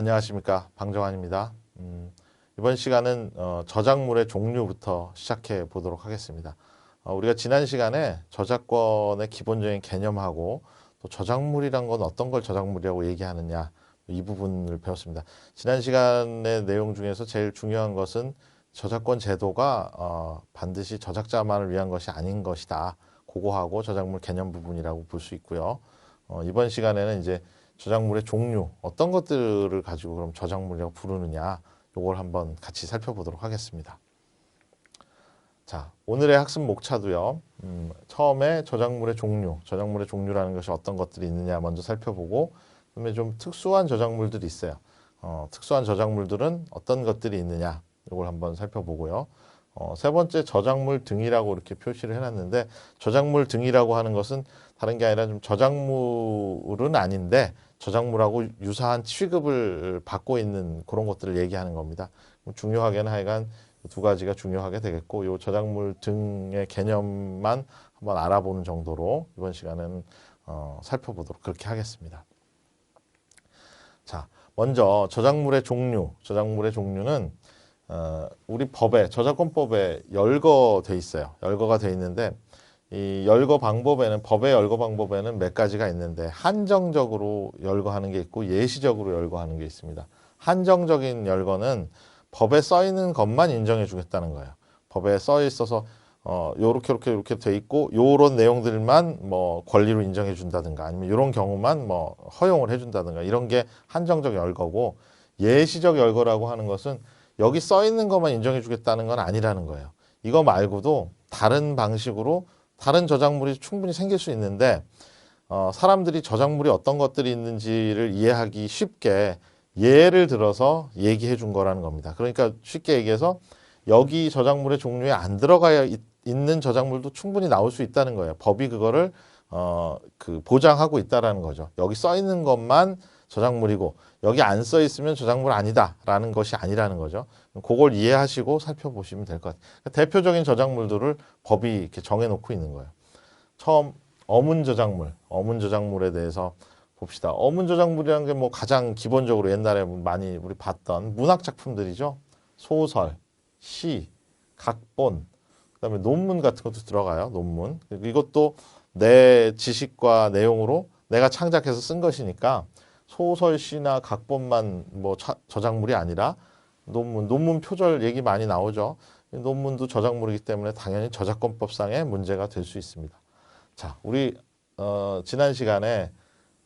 안녕하십니까 방정환입니다. 음, 이번 시간은 어, 저작물의 종류부터 시작해 보도록 하겠습니다. 어, 우리가 지난 시간에 저작권의 기본적인 개념하고 또 저작물이란 건 어떤 걸 저작물이라고 얘기하느냐 이 부분을 배웠습니다. 지난 시간의 내용 중에서 제일 중요한 것은 저작권 제도가 어, 반드시 저작자만을 위한 것이 아닌 것이다. 그거하고 저작물 개념 부분이라고 볼 수 있고요. 어, 이번 시간에는 이제 저작물의 종류 어떤 것들을 가지고 그럼 저작물이라고 부르느냐 요걸 한번 같이 살펴보도록 하겠습니다. 자 오늘의 학습 목차도요. 음, 처음에 저작물의 종류, 저작물의 종류라는 것이 어떤 것들이 있느냐 먼저 살펴보고 그다음에 좀 특수한 저작물들이 있어요. 어, 특수한 저작물들은 어떤 것들이 있느냐 이걸 한번 살펴보고요. 어, 세 번째 저작물 등이라고 이렇게 표시를 해놨는데 저작물 등이라고 하는 것은 다른 게 아니라 좀 저작물은 아닌데 저작물하고 유사한 취급을 받고 있는 그런 것들을 얘기하는 겁니다. 중요하게는 하여간 두 가지가 중요하게 되겠고 이 저작물 등의 개념만 한번 알아보는 정도로 이번 시간에는 어, 살펴보도록 그렇게 하겠습니다. 자, 먼저 저작물의 종류, 저작물의 종류는 어, 우리 법에 저작권법에 열거돼 있어요. 열거가 돼 있는데 이 열거 방법에는 법의 열거 방법에는 몇 가지가 있는데 한정적으로 열거하는 게 있고 예시적으로 열거하는 게 있습니다. 한정적인 열거는 법에 써 있는 것만 인정해 주겠다는 거예요. 법에 써 있어서 어 요렇게 요렇게 요렇게 돼 있고 요런 내용들만 뭐 권리로 인정해 준다든가 아니면 요런 경우만 뭐 허용을 해 준다든가 이런 게 한정적 열거고 예시적 열거라고 하는 것은 여기 써 있는 것만 인정해 주겠다는 건 아니라는 거예요. 이거 말고도 다른 방식으로 다른 저작물이 충분히 생길 수 있는데 어, 사람들이 저작물이 어떤 것들이 있는지를 이해하기 쉽게 예를 들어서 얘기해 준 거라는 겁니다. 그러니까 쉽게 얘기해서 여기 저작물의 종류에 안 들어가 있는 저작물도 충분히 나올 수 있다는 거예요. 법이 그거를 어, 그 보장하고 있다라는 거죠. 여기 써 있는 것만 저작물이고 여기 안 써 있으면 저작물 아니다라는 것이 아니라는 거죠. 그걸 이해하시고 살펴보시면 될 것 같아요. 그러니까 대표적인 저작물들을 법이 이렇게 정해놓고 있는 거예요. 처음 어문 저작물, 어문 저작물에 대해서 봅시다. 어문 저작물이라는 게 뭐 가장 기본적으로 옛날에 많이 우리 봤던 문학 작품들이죠. 소설, 시, 각본, 그다음에 논문 같은 것도 들어가요. 논문. 이것도 내 지식과 내용으로 내가 창작해서 쓴 것이니까 소설, 시나 각본만 뭐 저작물이 아니라 논문, 논문 표절 얘기 많이 나오죠. 논문도 저작물이기 때문에 당연히 저작권법상의 문제가 될 수 있습니다. 자, 우리 어, 지난 시간에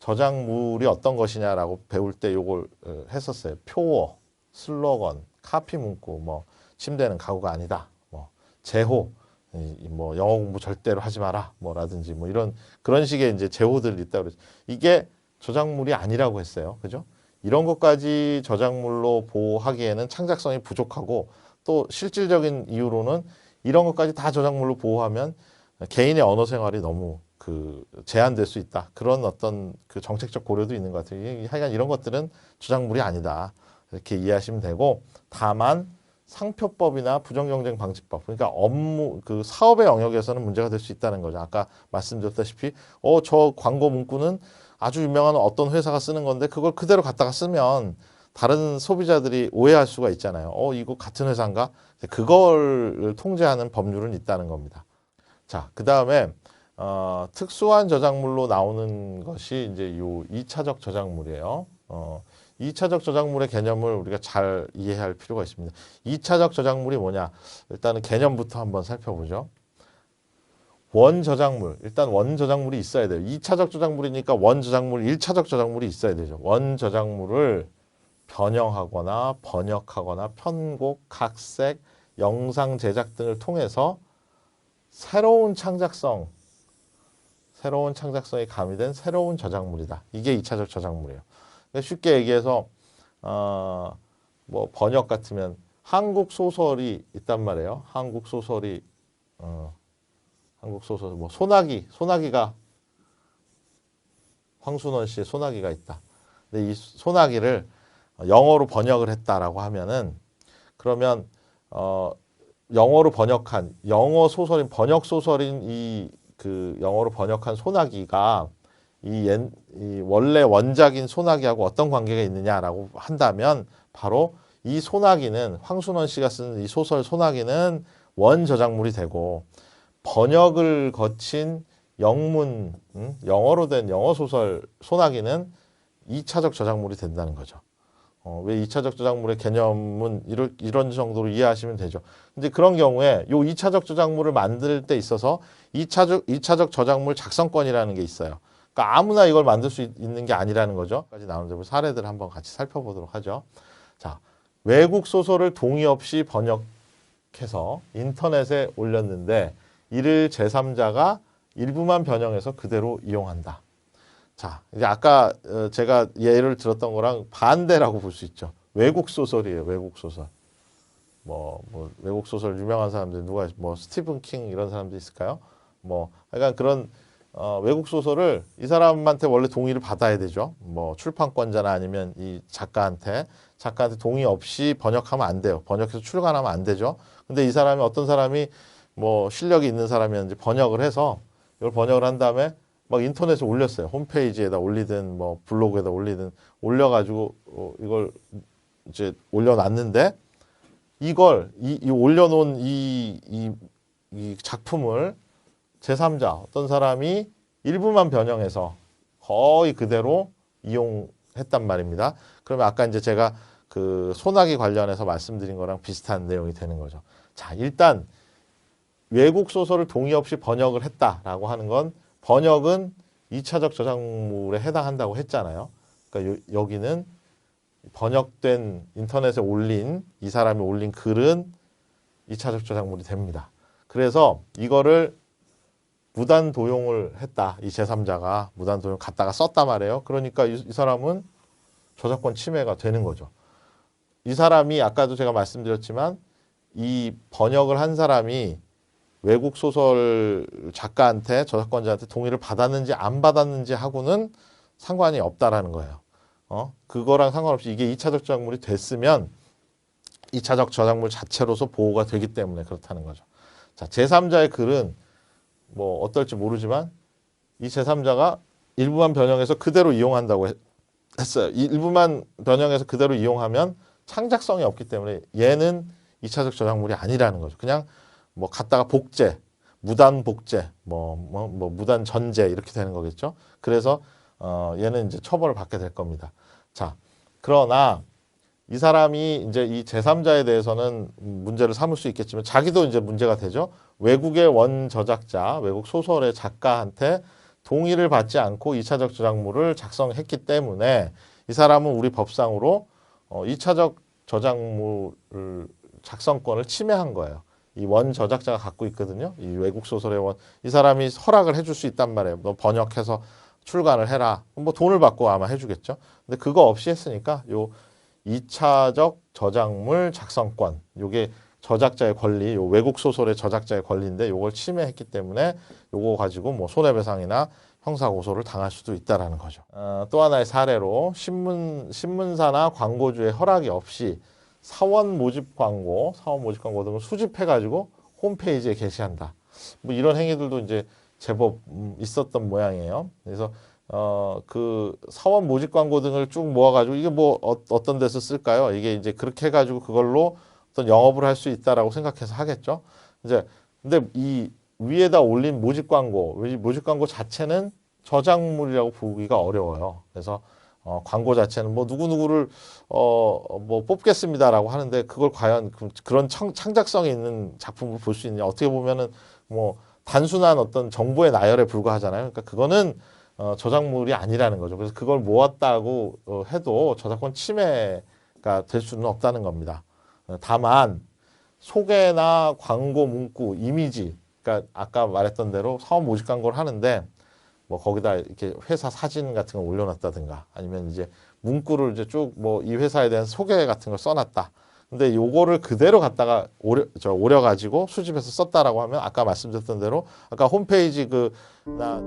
저작물이 어떤 것이냐라고 배울 때 요걸 어, 했었어요. 표어, 슬로건, 카피 문구, 뭐 침대는 가구가 아니다, 뭐 제호, 이, 뭐 영어 공부 절대로 하지 마라, 뭐라든지 뭐 이런 그런 식의 이제 제호들이 있다 그랬죠. 이게 저작물이 아니라고 했어요. 그죠? 이런 것까지 저작물로 보호하기에는 창작성이 부족하고 또 실질적인 이유로는 이런 것까지 다 저작물로 보호하면 개인의 언어 생활이 너무 그 제한될 수 있다. 그런 어떤 그 정책적 고려도 있는 것 같아요. 하여간 이런 것들은 저작물이 아니다. 이렇게 이해하시면 되고 다만 상표법이나 부정경쟁 방지법 그러니까 업무 그 사업의 영역에서는 문제가 될 수 있다는 거죠. 아까 말씀드렸다시피 어 저 광고 문구는 아주 유명한 어떤 회사가 쓰는 건데 그걸 그대로 갖다가 쓰면 다른 소비자들이 오해할 수가 있잖아요. 어, 이거 같은 회사인가? 그걸 통제하는 법률은 있다는 겁니다. 자, 그 다음에, 어, 특수한 저작물로 나오는 것이 이제 요 2차적 저작물이에요. 어, 2차적 저작물의 개념을 우리가 잘 이해할 필요가 있습니다. 2차적 저작물이 뭐냐? 일단은 개념부터 한번 살펴보죠. 원 저작물 일단 원 저작물이 있어야 돼요. 2차적 저작물이니까 원 저작물, 1차적 저작물이 있어야 되죠. 원 저작물을 변형하거나 번역하거나 편곡, 각색, 영상 제작 등을 통해서 새로운 창작성, 새로운 창작성이 가미된 새로운 저작물이다. 이게 2차적 저작물이에요. 쉽게 얘기해서 어, 뭐 번역 같으면 한국 소설이 있단 말이에요. 한국 소설이 어, 한국 소설 뭐 소나기 소나기가 황순원 씨의 소나기가 있다. 근데 이 소나기를 영어로 번역을 했다라고 하면은 그러면 어 영어로 번역한 영어 소설인 번역 소설인 이 그 영어로 번역한 소나기가 이, 옛, 이 원래 원작인 소나기하고 어떤 관계가 있느냐라고 한다면 바로 이 소나기는 황순원 씨가 쓴 이 소설 소나기는 원 저작물이 되고 번역을 거친 영문 음, 영어로 된 영어 소설 소나기는 이차적 저작물이 된다는 거죠. 어, 왜 2차적 저작물의 개념은 이런, 이런 정도로 이해하시면 되죠. 근데 그런 경우에 요 2차적 저작물을 만들 때 있어서 2차적, 2차적 저작물 작성권이라는 게 있어요. 그러니까 아무나 이걸 만들 수 있- 있는 게 아니라는 거죠. 까지 나오는데 그 사례들 한번 같이 살펴보도록 하죠. 자, 외국 소설을 동의 없이 번역해서 인터넷에 올렸는데 이를 제3자가 일부만 변형해서 그대로 이용한다. 자, 이제 아까 어, 제가 예를 들었던 거랑 반대라고 볼 수 있죠. 외국 소설이에요. 외국 소설. 뭐, 뭐 외국 소설 유명한 사람들 누가 있- 뭐 스티븐 킹 이런 사람도 있을까요? 뭐 약간 그런 어, 외국 소설을 이 사람한테 원래 동의를 받아야 되죠. 뭐 출판권자나 아니면 이 작가한테 작가한테 동의 없이 번역하면 안 돼요. 번역해서 출간하면 안 되죠. 근데 이 사람이 어떤 사람이 뭐 실력이 있는 사람이었는지 번역을 해서 이걸 번역을 한 다음에 막 인터넷에 올렸어요. 홈페이지에다 올리든 뭐 블로그에다 올리든 올려가지고 어, 이걸 이제 올려놨는데 이걸 이, 이 올려놓은 이, 이, 이 작품을 제3자 어떤 사람이 일부만 변형해서 거의 그대로 이용했단 말입니다. 그러면 아까 이제 제가 그 소나기 관련해서 말씀드린 거랑 비슷한 내용이 되는 거죠. 자, 일단 외국 소설을 동의 없이 번역을 했다라고 하는 건 번역은 2차적 저작물에 해당한다고 했잖아요. 그러니까 요- 여기는 번역된 인터넷에 올린 이 사람이 올린 글은 2차적 저작물이 됩니다. 그래서 이거를 무단 도용을 했다. 이 제3자가 무단 도용 갖다가 썼단 말이에요. 그러니까 이, 이 사람은 저작권 침해가 되는 거죠. 이 사람이 아까도 제가 말씀드렸지만 이 번역을 한 사람이 외국 소설 작가한테 저작권자한테 동의를 받았는지 안 받았는지 하고는 상관이 없다라는 거예요. 어? 그거랑 상관없이 이게 2차적 저작물이 됐으면 2차적 저작물 자체로서 보호가 되기 때문에 그렇다는 거죠. 자, 제3자의 글은 뭐 어떨지 모르지만 이 제3자가 일부만 변형해서 그대로 이용한다고 했- 했어요. 이 일부만 변형해서 그대로 이용하면 창작성이 없기 때문에 얘는 2차적 저작물이 아니라는 거죠. 그냥 뭐 갖다가 복제, 무단 복제, 뭐, 뭐, 뭐 무단 전제 이렇게 되는 거겠죠. 그래서 어, 얘는 이제 처벌을 받게 될 겁니다. 자, 그러나 이 사람이 이제 이 제3자에 대해서는 문제를 삼을 수 있겠지만 자기도 이제 문제가 되죠. 외국의 원 저작자, 외국 소설의 작가한테 동의를 받지 않고 2차적 저작물을 작성했기 때문에 이 사람은 우리 법상으로 어, 2차적 저작물 작성권을 침해한 거예요. 이 원 저작자가 갖고 있거든요. 이 외국 소설의 원. 이 사람이 허락을 해줄 수 있단 말이에요. 너 번역해서 출간을 해라. 뭐 돈을 받고 아마 해주겠죠. 근데 그거 없이 했으니까 요 2차적 저작물 작성권. 요게 저작자의 권리, 요 외국 소설의 저작자의 권리인데 요걸 침해했기 때문에 요거 가지고 뭐 손해배상이나 형사 고소를 당할 수도 있다라는 거죠. 어, 또 하나의 사례로 신문 신문사나 광고주의 허락이 없이 사원 모집 광고, 사원 모집 광고 등을 수집해 가지고 홈페이지에 게시한다. 뭐 이런 행위들도 이제 제법 음, 있었던 모양이에요. 그래서 어, 그 사원 모집 광고 등을 쭉 모아가지고 이게 뭐 어, 어떤 데서 쓸까요? 이게 이제 그렇게 해가지고 그걸로 어떤 영업을 할 수 있다라고 생각해서 하겠죠. 이제 근데 이 위에다 올린 모집 광고, 이 모집 광고 자체는 저작물이라고 보기가 어려워요. 그래서 어, 광고 자체는 뭐 누구 누구를 어 뭐 뽑겠습니다라고 하는데 그걸 과연 그, 그런 청, 창작성이 있는 작품을 볼 수 있냐? 어떻게 보면은 뭐 단순한 어떤 정보의 나열에 불과하잖아요. 그러니까 그거는 어, 저작물이 아니라는 거죠. 그래서 그걸 모았다고 어, 해도 저작권 침해가 될 수는 없다는 겁니다. 어, 다만 소개나 광고 문구, 이미지, 그러니까 아까 말했던 대로 사업 모집 광고를 하는데 뭐 거기다 이렇게 회사 사진 같은 걸 올려놨다든가 아니면 이제 문구를 이제 쭉 뭐 이 회사에 대한 소개 같은 걸 써놨다. 근데 요거를 그대로 갖다가 오려 저 오려 가지고 수집해서 썼다라고 하면 아까 말씀드렸던 대로 아까 홈페이지 그 나